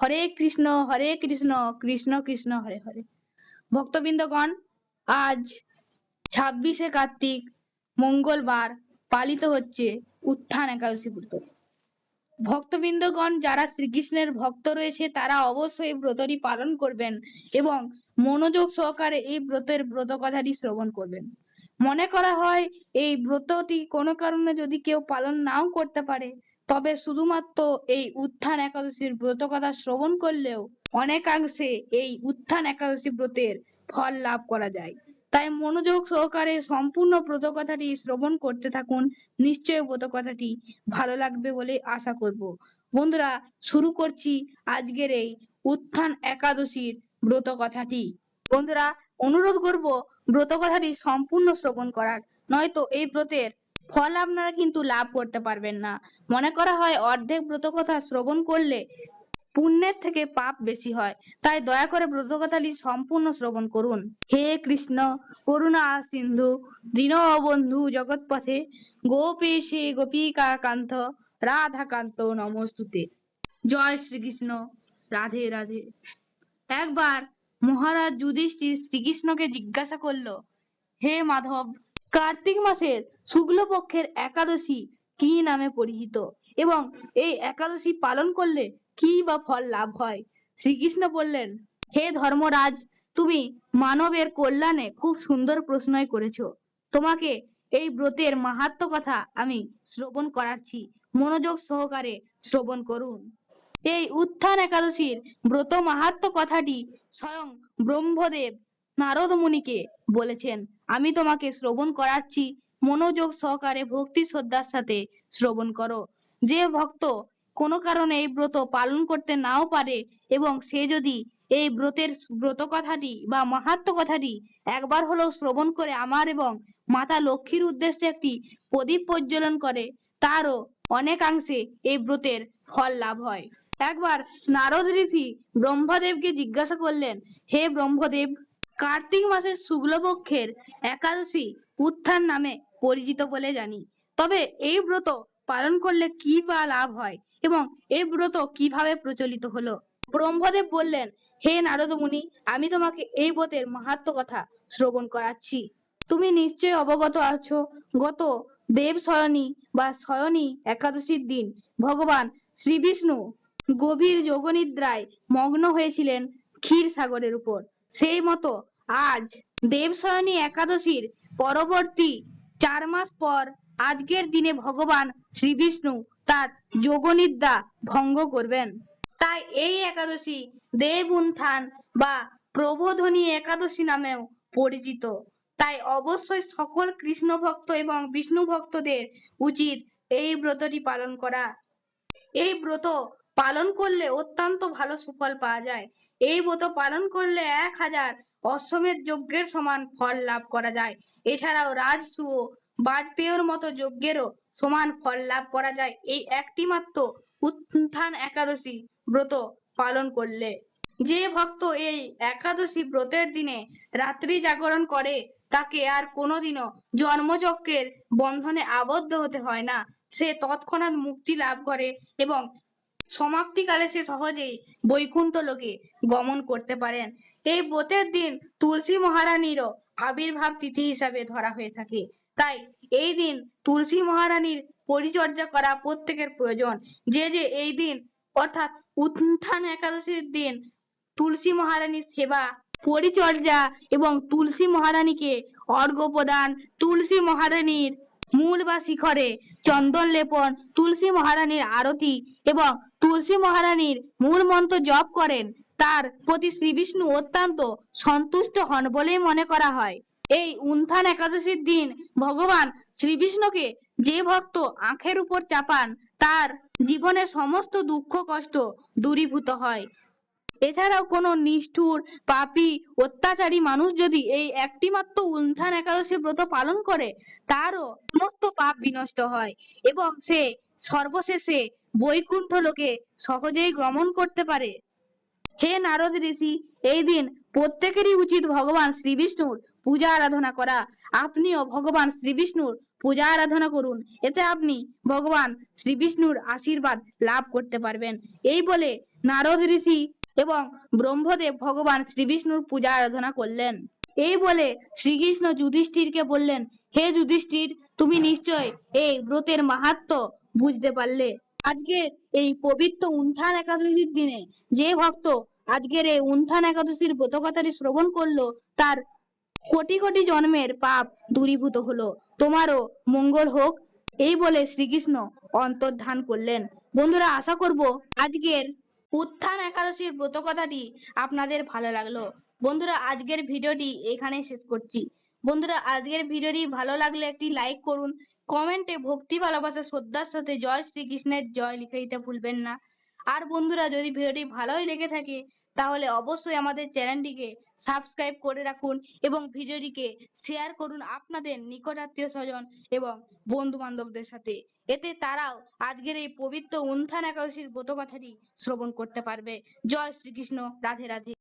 হরে কৃষ্ণ হরে কৃষ্ণ কৃষ্ণ কৃষ্ণ, হরে হরে। ভক্তবৃন্দগণ, আজ ছাব্বিশে কার্তিক, মঙ্গলবার পালিত হচ্ছে উত্থান একাদশী ব্রত। ভক্তবৃন্দগণ, যারা শ্রীকৃষ্ণের ভক্ত রয়েছে, তারা অবশ্যই ব্রতটি পালন করবেন এবং মনোযোগ সহকারে এই ব্রতের ব্রত কথাটি শ্রবণ করবেন। মনে করা হয়, এই ব্রতটি কোনো কারণে যদি কেউ পালন নাও করতে পারে তবে শুধুমাত্র এই উত্থান একাদশীর ব্রত কথা শ্রবণ করলেও অনেকাংশে এই উত্থান একাদশী ব্রতের ফল লাভ করা যায়। তাই মনোযোগ সহকারে সম্পূর্ণ ব্রত কথাটি শ্রবণ করতে থাকুন। নিশ্চয়ই ব্রত কথাটি ভালো লাগবে বলে আশা করব। বন্ধুরা, শুরু করছি আজকের এই উত্থান একাদশীর ব্রত কথাটি। বন্ধুরা, অনুরোধ করব ব্রত কথাটি সম্পূর্ণ শ্রবণ করার, নয়তো এই ব্রতের ফল আপনারা কিন্তু লাভ করতে পারবেন না। মনে করা হয় অর্ধেক ব্রত কথা শ্রবণ করলে পুণ্যের থেকে পাপ বেশি হয়। তাই দয়া করে ব্রতকথাটি সম্পূর্ণ শ্রবণ করুন। হে কৃষ্ণ, করুণা, সিন্ধু দীনবন্ধু জগৎপথে গোপেশে গোপিকা কান্ত রাধাকান্ত নমস্তুতে। জয় শ্রীকৃষ্ণ। রাধে রাধে। একবার মহারাজ যুধিষ্ঠির শ্রীকৃষ্ণকে জিজ্ঞাসা করল, হে মাধব কার্তিক মাসের শুক্লপক্ষের একাদশী কি নামে পরিচিত এবং এই একাদশী পালন করলে কি বা ফল লাভ হয়? শ্রীকৃষ্ণ বললেন, হে ধর্মরাজ, তুমি মানবের কল্যাণে খুব সুন্দর প্রশ্নই করেছ। তোমাকে এই ব্রতের মাহাত্ম কথা আমি শ্রবণ করাচ্ছি। মনোযোগ সহকারে শ্রবণ করুন। এই উত্থান একাদশীর ব্রত মাহাত্ম কথাটি স্বয়ং ব্রহ্মদেব নারদ মুনিকে বলেছেন, আমি তোমাকে শ্রবণ করাচ্ছি। মনোযোগ সহকারে ভক্তি শ্রদ্ধার সাথে শ্রবণ করো। যে ভক্ত কোনো কারণে এই ব্রত পালন করতে নাও পারে এবং সে যদি এই ব্রতের ব্রত কথাটি বা মাহাত্ম কথাটি একবার হলেও শ্রবণ করে আমার এবং মাতা লক্ষ্মীর উদ্দেশ্যে একটি প্রদীপ প্রজ্বলন করে, তারও অনেকাংশে এই ব্রতের ফল লাভ হয়। একবার নারদ ঋষি ব্রহ্মদেবকে জিজ্ঞাসা করলেন, হে ব্রহ্মদেব কার্তিক মাসের শুক্লপক্ষের একাদশী উত্থান নামে পরিচিত বলে জানি। তবে এই ব্রত পালন করলে কি বা লাভ হয় এবং এই ব্রত কীভাবে প্রচলিত হলো? ব্রহ্মদেব বললেন, হে নারদ মুনি আমি তোমাকে এই ব্রতের মাহাত্ম কথা শ্রবণ করাচ্ছি। তুমি নিশ্চয় অবগত আছো, গত দেব শয়নী বা শয়নী একাদশীর দিন ভগবান শ্রী বিষ্ণু গভীর যোগনিদ্রায় মগ্ন হয়েছিলেন ক্ষীর সাগরের উপর। সেই মতো আজ দেবশয়নী একাদশীর পরবর্তী চার মাস পর আজকের দিনে ভগবান শ্রী বিষ্ণু তার যোগনিদ্রা ভঙ্গ করবেন। তাই এই একাদশী দেব উত্থান বা প্রবোধনী একাদশী নামেও পরিচিত। তাই অবশ্যই সকল কৃষ্ণ ভক্ত এবং বিষ্ণু ভক্তদের উচিত এই ব্রতটি পালন করা। এই ব্রত পালন করলে অত্যন্ত ভালো সুফল পাওয়া যায়। এই ব্রত পালন করলে এক হাজার অশ্বমেধ যজ্ঞের সমান ফল লাভ করা যায়। এছাড়াও রাজসু ও বাজপেয়ীর মতো যজ্ঞেরও সমান ফল লাভ করা যায়। এই একটি মাত্র উত্থান একাদশী ব্রত পালন করলে। যে ভক্ত এই একাদশী ব্রতের দিনে রাত্রি জাগরণ করে, তাকে আর কোনোদিনও জন্মচক্রের বন্ধনে আবদ্ধ হতে হয় না। সে তৎক্ষণাৎ মুক্তি লাভ করে এবং সমাপ্তিকালে সে সহজেই বৈকুণ্ঠ লোকে গমন করতে পারেন। এই ব্রতের দিন তুলসী মহারানীরও আবির্ভাব তিথি হিসাবে ধরা হয়ে থাকে। তাই এই দিন তুলসী মহারানীর পরিচর্যা করা প্রত্যেকের প্রয়োজন। যে যে এই দিন, অর্থাৎ উত্থান একাদশীর দিন, তুলসী মহারানীর সেবা, পরিচর্যা এবং তুলসী মহারানীকে অর্ঘ্য প্রদান, তুলসী মহারানীর মূল বা শিখরে চন্দন লেপন, তুলসী মহারানীর আরতি এবং তুলসী মহারানীর মূল মন্ত্র জপ করেন। তার প্রতি শ্রী বিষ্ণু অত্যন্ত সন্তুষ্ট হন বলেই মনে করা হয়। এই উন্থান একাদশীর দিন ভগবান শ্রী বিষ্ণুকে যে ভক্ত আঁখের উপর চাপান, তার জীবনের সমস্ত দুঃখ কষ্ট দূরীভূত হয়। এছাড়াও কোনো নিষ্ঠুর, পাপী, অত্যাচারী মানুষ যদি এই একটি মাত্র উত্থান একাদশী ব্রত পালন করে, তারও সমস্ত পাপ বিনষ্ট হয় এবং সে সর্বশেষে বৈকুণ্ঠ লোকে সহজেই গমন করতে পারে। হে নারদ ঋষি, এই দিন প্রত্যেকেরই উচিত ভগবান শ্রী বিষ্ণুর পূজা আরাধনা করা। আপনিও ভগবান শ্রী বিষ্ণুর পূজা আরাধনা করুন। এতে আপনি ভগবান শ্রী বিষ্ণুর আশীর্বাদ লাভ করতে পারবেন। এই বলে নারদ ঋষি এবং ব্রহ্মদেব ভগবান শ্রীবিষ্ণুর পূজা আরাধনা করলেন। এই বলে শ্রীকৃষ্ণ যুধিষ্ঠিরকে বললেন, হে যুধিষ্ঠির, তুমি নিশ্চয় এই ব্রতের মাহাত্ম্য বুঝতে পারলে। আজকের এই পবিত্র উত্থান একাদশীর দিনে যে ভক্ত আজকের এই উত্থান একাদশীর ব্রত কথাটি শ্রবণ করল, তার কোটি কোটি জন্মের পাপ দূরীভূত হলো। তোমারও মঙ্গল হোক, এই বলে শ্রীকৃষ্ণ অন্তর্ধান করলেন। বন্ধুরা, আশা করব আজকের উত্থান একাদশীর ব্রত কথাটি আপনাদের ভালো লাগল। বন্ধুরা, আজকের ভিডিওটি এখানে শেষ করছি। বন্ধুরা, আজকের ভিডিওটি ভালো লাগলে একটি লাইক করুন কমেন্টে ভক্তি, ভালোবাসা, শ্রদ্ধার সাথে জয় শ্রীকৃষ্ণের জয় লিখে দিতে ভুলবেন না। আর বন্ধুরা, যদি ভিডিওটি ভালোই লেগে থাকে, তাহলে অবশ্যই আমাদের চ্যানেলটিকে সাবস্ক্রাইব করে রাখুন এবং ভিডিওটিকে শেয়ার করুন আপনাদের নিকট আত্মীয় স্বজন এবং বন্ধু বান্ধবদের সাথে। এতে তারাও আজকের এই পবিত্র উন্থান একাদশীর ব্রত কথাটি শ্রবণ করতে পারবে। জয় শ্রীকৃষ্ণ। রাধে রাধে।